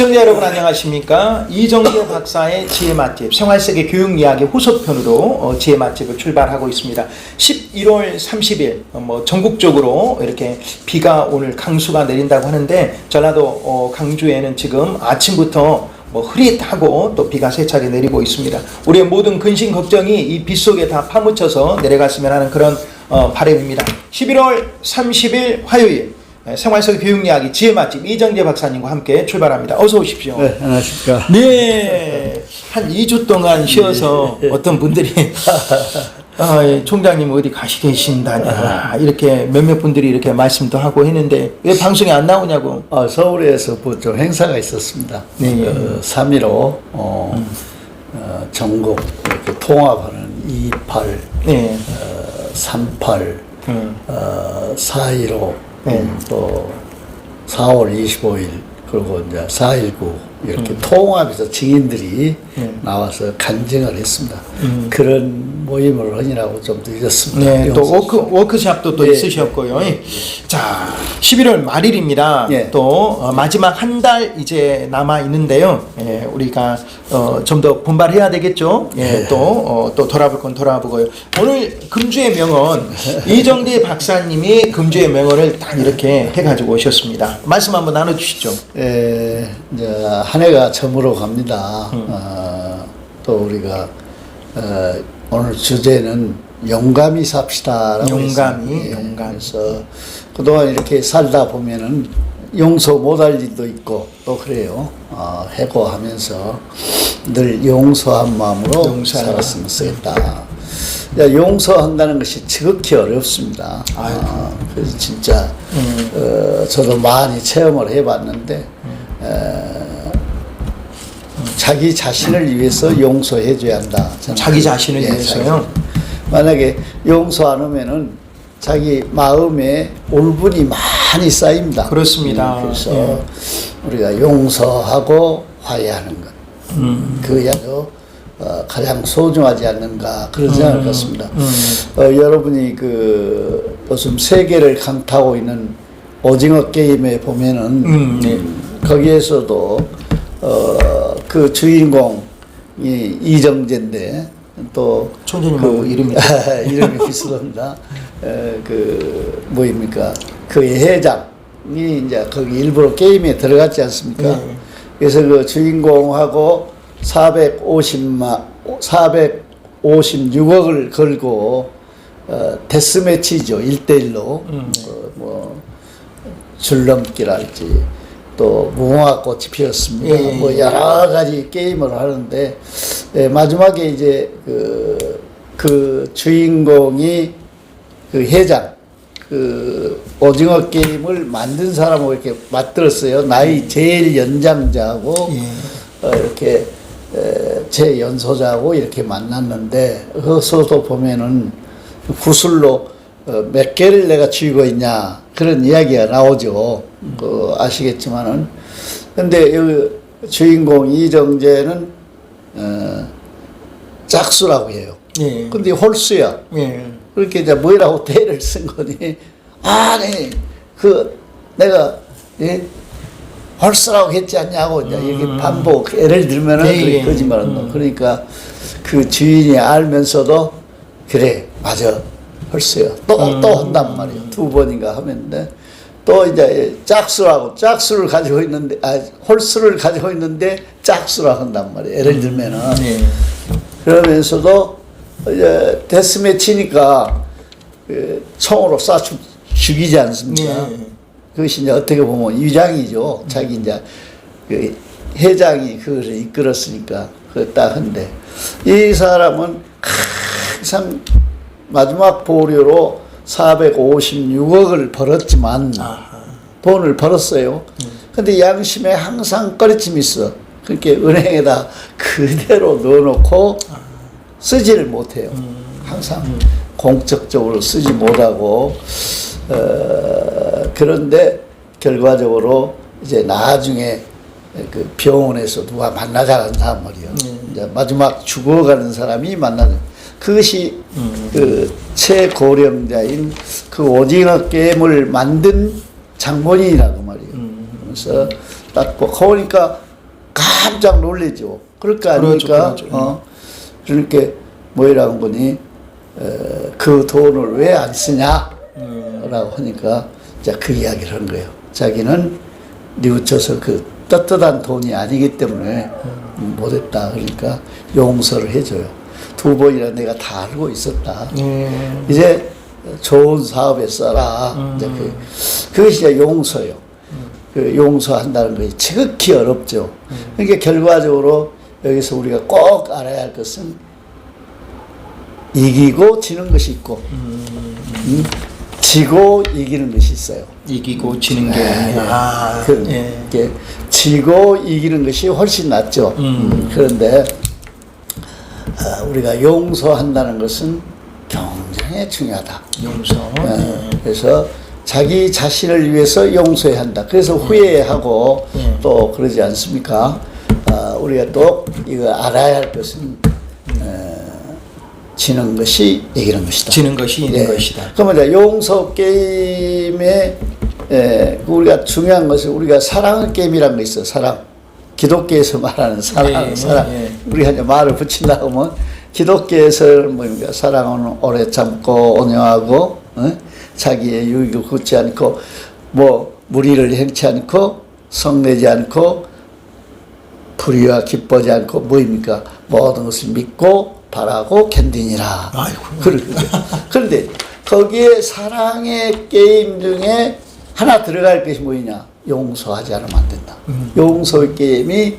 시청자 여러분 안녕하십니까? 이정재 박사의 지혜 맛집 생활세계 교육 이야기 후속편으로 어, 지혜 맛집을 출발하고 있습니다. 11월 30일 어, 뭐 전국적으로 이렇게 비가 오늘 강수가 내린다고 하는데 전라도 어, 강주에는 지금 아침부터 뭐 흐릿하고 또 비가 세차게 내리고 있습니다. 우리의 모든 근심 걱정이 이비 속에 다 파묻혀서 내려갔으면 하는 그런 어, 바람입니다. 11월 30일 화요일 네, 생활속 교육 이야기 지혜 맛집 이정재 박사님과 함께 출발합니다. 어서 오십시오. 네, 안녕하십니까. 네, 한 2주 동안 쉬어서 어떤 분들이 아, 예, 총장님 어디 가시 계신다냐 이렇게 몇몇 분들이 이렇게 말씀도 하고 했는데 왜 방송에 안 나오냐고. 아, 서울에서 뭐좀 행사가 있었습니다. 네. 어, 3.15 어, 어, 전국 이렇게 통합하는 28, 네, 어, 38, 음, 어, 4.15, 네. 음, 또 4월 25일, 그리고 이제 4.19 이렇게 음. 통합해서 증인들이 네. 나와서 간증을 했습니다. 음. 그런 모임을 하느라고 좀 늦었습니다. 네, 또 워크 워크샵도 또 예. 있으셨고요. 자, 11월 말일입니다. 예. 또 어, 마지막 한 달 이제 남아 있는데요. 예, 우리가 어, 좀 더 분발해야 되겠죠. 예, 예. 또 어, 또 돌아볼 건 돌아보고요. 오늘 금주의 명언 이정대 박사님이 금주의 명언을 딱 이렇게 해가지고 오셨습니다. 말씀 한번 나눠주시죠. 에, 이제 한 해가 저물어 갑니다. 어, 또 우리가 어, 오늘 주제는 용감히 삽시다라고 용감히, 했습니다. 예, 용감히. 그래서 그동안 이렇게 살다 보면은 용서 못할 일도 있고 또 그래요. 어, 해고하면서 늘 용서한 마음으로 용서하라. 살았으면 쓰겠다. 야, 용서한다는 것이 지극히 어렵습니다. 음. 아, 그래서 진짜 어, 저도 많이 체험을 해봤는데 어, 자기 자신을 위해서 용서해 줘야 한다. 저는 자기 자신을 예, 위해서요? 만약에 용서 안 하면은 자기 마음에 울분이 많이 쌓입니다. 그렇습니다. 음, 그래서 예. 우리가 용서하고 화해하는 것. 음. 그야말로 어, 가장 소중하지 않는가 그런 생각을 갖습니다. 음. 어, 여러분이 그 요즘 세계를 강타하고 있는 오징어 게임에 보면은 음, 네. 거기에서도 어, 그 주인공이 이정재인데 또 총재님하고 이름이 이름이 비슷합니다. 에, 그 뭐입니까? 그 회장이 이제 거기 일부러 게임에 들어갔지 않습니까? 네. 그래서 그 주인공하고 450만 456억을 걸고 어, 데스매치죠. 1대1로 음. 어, 뭐 줄넘기랄지 또 무궁화 꽃이 피었습니다. 예, 예, 뭐 예. 여러 가지 게임을 하는데 예, 마지막에 이제 그, 그 주인공이 그 회장 그 오징어 게임을 만든 사람하고 이렇게 맞들었어요. 나이 제일 연장자하고 예. 어, 이렇게 에, 제 연소자하고 이렇게 만났는데 거기서도 보면은 구슬로 어, 몇 개를 내가 쥐고 있냐 그런 이야기가 나오죠. 그 아시겠지만은 근데 이 주인공 이정재는 어, 짝수라고 해요. 예. 근데 홀수야. 예. 그렇게 이제 뭐라고 대를 쓴 거니 아니 그 내가 예? 헐스라고 했지 않냐고 이제 이렇게 반복 예를 들면은 예, 예. 거짓말한다. 음. 그러니까 그 주인이 알면서도 그래 맞아 헐스요 또또 한단 말이에요 두 번인가 하면데 또 이제 짝수라고 짝수를 가지고 있는데 아 홀수를 가지고 있는데 짝수라 한단 말이에요 예를 들면은 네. 그러면서도 이제 데스매치니까 그 총으로 쏴 죽, 죽이지 않습니까? 네. 그것이 이제 어떻게 보면 위장이죠. 자기 이제 그 회장이 그것을 이끌었으니까 그딱 한데 이 사람은 항상 마지막 보료로 456억을 벌었지만 아하. 돈을 벌었어요. 근데 양심에 항상 꺼리침이 있어. 그렇게 은행에다 그대로 넣어놓고 쓰지를 못해요. 항상 공적적으로 쓰지 못하고 어, 그런데 결과적으로 이제 나중에 그 병원에서 누가 만나자는 사람 말이에요. 이제 마지막 죽어가는 사람이 만나는 그것이 그 최고령자인 그 오징어 게임을 만든 장본인이라고 말이에요. 그래서 딱 보니까 깜짝 놀래죠. 그럴 거 그렇죠, 아닙니까? 그렇죠. 어? 그러니까 뭐이라는 분이 어, 그 돈을 왜 안 쓰냐? 음. 라고 하니까 이제 그 이야기를 한 거예요. 자기는 뉘우쳐서 그 떳떳한 돈이 아니기 때문에 못했다. 그러니까 용서를 해줘요. 두 번이나 내가 다 알고 있었다. 예. 이제 좋은 사업에 써라. 이제 그, 그것이 이제 용서요. 그 용서한다는 것이 지극히 어렵죠. 그러니까 결과적으로 여기서 우리가 꼭 알아야 할 것은 이기고 지는 것이 있고, 음, 지고 이기는 것이 있어요. 이기고 지는 게 네. 아, 그, 예. 게 지고 이기는 것이 훨씬 낫죠. 음. 음, 그런데 아, 우리가 용서한다는 것은 굉장히 중요하다. 용서. 예, 그래서 자기 자신을 위해서 용서해야 한다. 그래서 후회하고 예. 또 그러지 않습니까? 아, 우리가 또 이거 알아야 할 것은 에, 지는 것이 이기는 것이다. 지는 것이 있는 예. 것이다. 그러면 용서 게임에 에, 우리가 중요한 것은 우리가 사랑 게임이라는 거 있어. 사랑. 기독교에서 말하는 사랑, 예, 사랑. 예. 우리가 이제 말을 붙인다 하면 기독교에서는 뭡니까? 사랑은 오래 참고 온유하고 어? 자기의 유익을 굳지 않고 뭐 무리를 행치 않고 성내지 않고 불의와 기뻐지 않고 뭐입니까? 모든 것을 믿고 바라고 견디니라. 아이고. 그런데 거기에 사랑의 게임 중에 하나 들어갈 것이 뭐냐? 용서하지 않으면 안 된다. 용서 게임이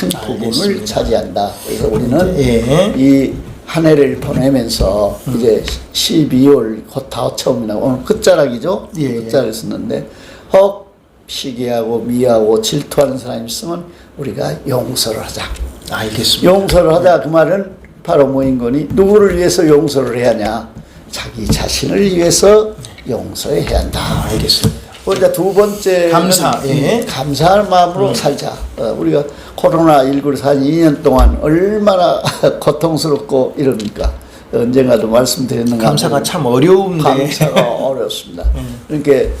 큰 부분을. 차지한다. 그래서 우리는 예. 이한 해를 보내면서 이제 12월 곧다 처음이나 오늘 끝자락이죠? 예, 예. 끝자락을 썼는데 혹 시기하고 미하고 질투하는 사람이 있으면 우리가 용서를 하자. 알겠습니다. 용서를 하자 그 말은 바로 뭐인 거니 누구를 위해서 용서를 해야 하냐 자기 자신을 위해서 용서해야 한다. 아, 알겠습니다. 그 이제 두 번째 감사, 예. 감사할 마음으로 살자. 어, 우리가 코로나 19를 산 2년 동안 얼마나 고통스럽고 이럽니까? 언젠가도 말씀드렸는가? 감사가 참 어려운데. 감사가 어렵습니다. 그러니까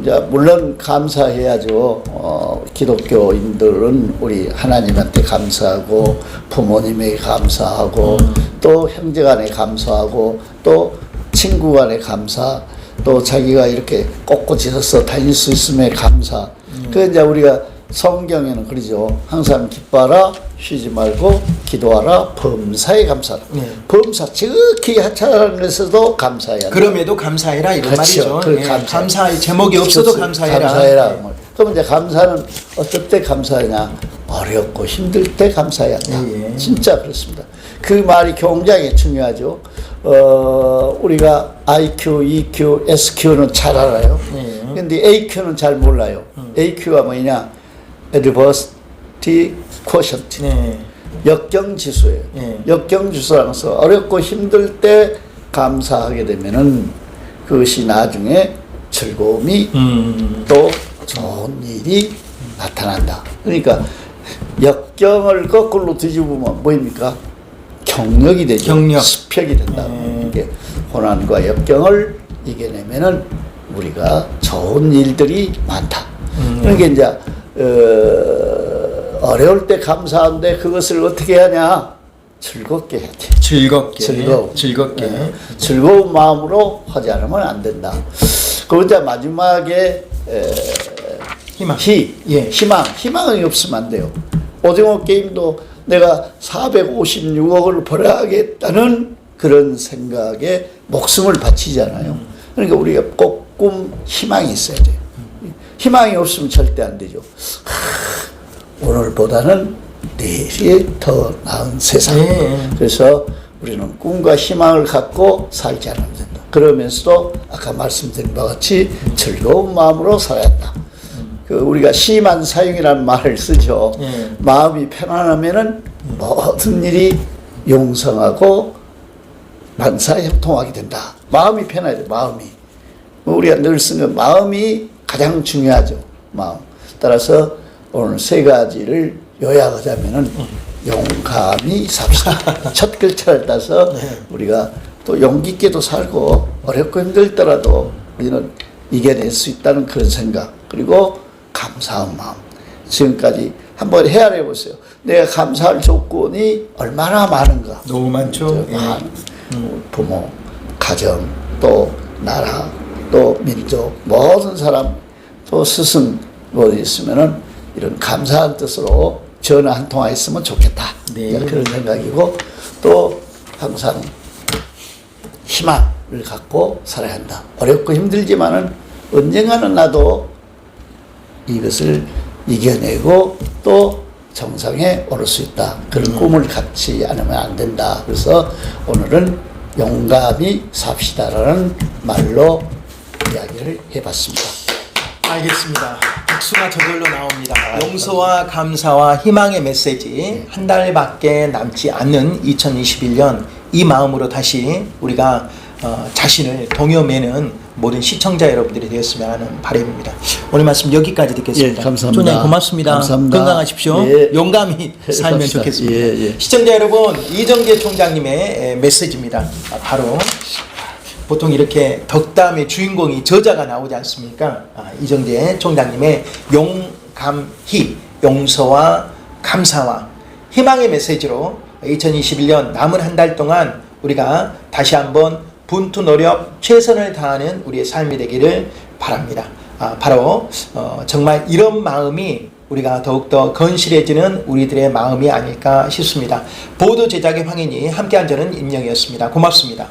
이제 물론 감사해야죠. 어, 기독교인들은 우리 하나님한테 감사하고 부모님에게 감사하고 또 형제간에 감사하고 또 친구간에 감사 또 자기가 이렇게 꼿꼿이 서서 다닐 수 있음에 감사. 그 이제 우리가 성경에는 그러죠. 항상 기뻐하라, 쉬지 말고 기도하라, 범사에 감사하라. 네. 범사, 지극히 하찮은 것에서도 감사해야. 그럼에도 감사해라 이런 그렇죠. 말이죠. 그 예, 감사. 감사의 제목이 없어도. 감사해라. 감사해라. 예. 뭐. 그럼 이제 감사는 어떨 때 감사하냐? 어렵고 힘들 때 감사해야 한다. 예, 예. 진짜 그렇습니다. 그 말이 굉장히 중요하죠. 어, 우리가 IQ, EQ, SQ는 잘 알아요. 예. 근데 AQ는 잘 몰라요. AQ가 뭐냐? Adversity Quotient. 네. 역경 지수예요. 예. 역경 지수라면서 어렵고 힘들 때 감사하게 되면은 그것이 나중에 즐거움이 음. 또 좋은 일이 나타난다. 그러니까 역경을 거꾸로 뒤집으면 뭐입니까? 경력이 되죠. 경력. 스펙이 된다. 예. 이게 고난과 역경을 이겨내면은 우리가 좋은 일들이 많다. 음. 그러니까 이제 어, 어려울 때 감사한데 그것을 어떻게 하냐? 즐겁게 해야지. 즐겁게. 즐거워. 즐겁게. 예. 즐거운 마음으로 하지 않으면 안 된다. 그리고 이제 마지막에 에, 희망. 희, 예. 희망, 희망이 없으면 안 돼요. 오징어 게임도 내가 456억을 벌어야겠다는 그런 생각에 목숨을 바치잖아요. 그러니까 우리가 꼭 꿈, 희망이 있어야 돼요. 희망이 없으면 절대 안 되죠. 하, 오늘보다는 내일이 더 나은 세상. 예. 그래서 우리는 꿈과 희망을 갖고 살지 않으면 된다. 그러면서도 아까 말씀드린 바와 같이 즐거운 마음으로 살아야 한다. 그 우리가 심한 사용이라는 말을 쓰죠. 예. 마음이 편안하면은 모든 일이 용성하고 만사형통하게 된다. 마음이 편해야 돼. 마음이. 우리가 늘 쓰는 마음이 가장 중요하죠. 마음. 따라서 오늘 세 가지를 요약하자면은 용감히 삽시다. 첫 글자를 따서 우리가 또 용기 있게도 살고 어렵고 힘들더라도 우리는 이겨낼 수 있다는 그런 생각. 그리고 감사한 마음. 지금까지 한번 헤아려 보세요. 내가 감사할 조건이 얼마나 많은가. 너무 많죠. 예. 많은 부모, 가정, 또 나라, 또 민족, 모든 사람, 또 스승 뭐 있으면은 이런 감사한 뜻으로 전화 한 통화 있으면 좋겠다. 네. 그런 생각이고 또 항상 희망을 갖고 살아야 한다. 어렵고 힘들지만은 언젠가는 나도 이것을 이겨내고 또 정상에 오를 수 있다. 그런 꿈을 갖지 않으면 안 된다. 그래서 오늘은 용감히 삽시다라는 말로 이야기를 해봤습니다. 알겠습니다. 박수가 저절로 나옵니다. 용서와 감사와 희망의 메시지 한 달밖에 남지 않는 2021년 이 마음으로 다시 우리가 어, 자신을 동요매는 모든 시청자 여러분들이 되었으면 하는 바람입니다. 오늘 말씀 여기까지 듣겠습니다. 예, 감사합니다. 총장님 고맙습니다. 감사합니다. 건강하십시오. 예. 용감히 살면 삽시다. 좋겠습니다. 예, 예. 시청자 여러분 이정재 총장님의 에, 메시지입니다. 아, 바로 보통 이렇게 덕담의 주인공이 저자가 나오지 않습니까? 아, 이정재 총장님의 용감히 용서와 감사와 희망의 메시지로 2021년 남은 한 달 동안 우리가 다시 한번 분투 노력 최선을 다하는 우리의 삶이 되기를 바랍니다. 아, 바로 어, 정말 이런 마음이 우리가 더욱더 건실해지는 우리들의 마음이 아닐까 싶습니다. 보도 제작의 황인이 함께한 저는 임영이었습니다. 고맙습니다.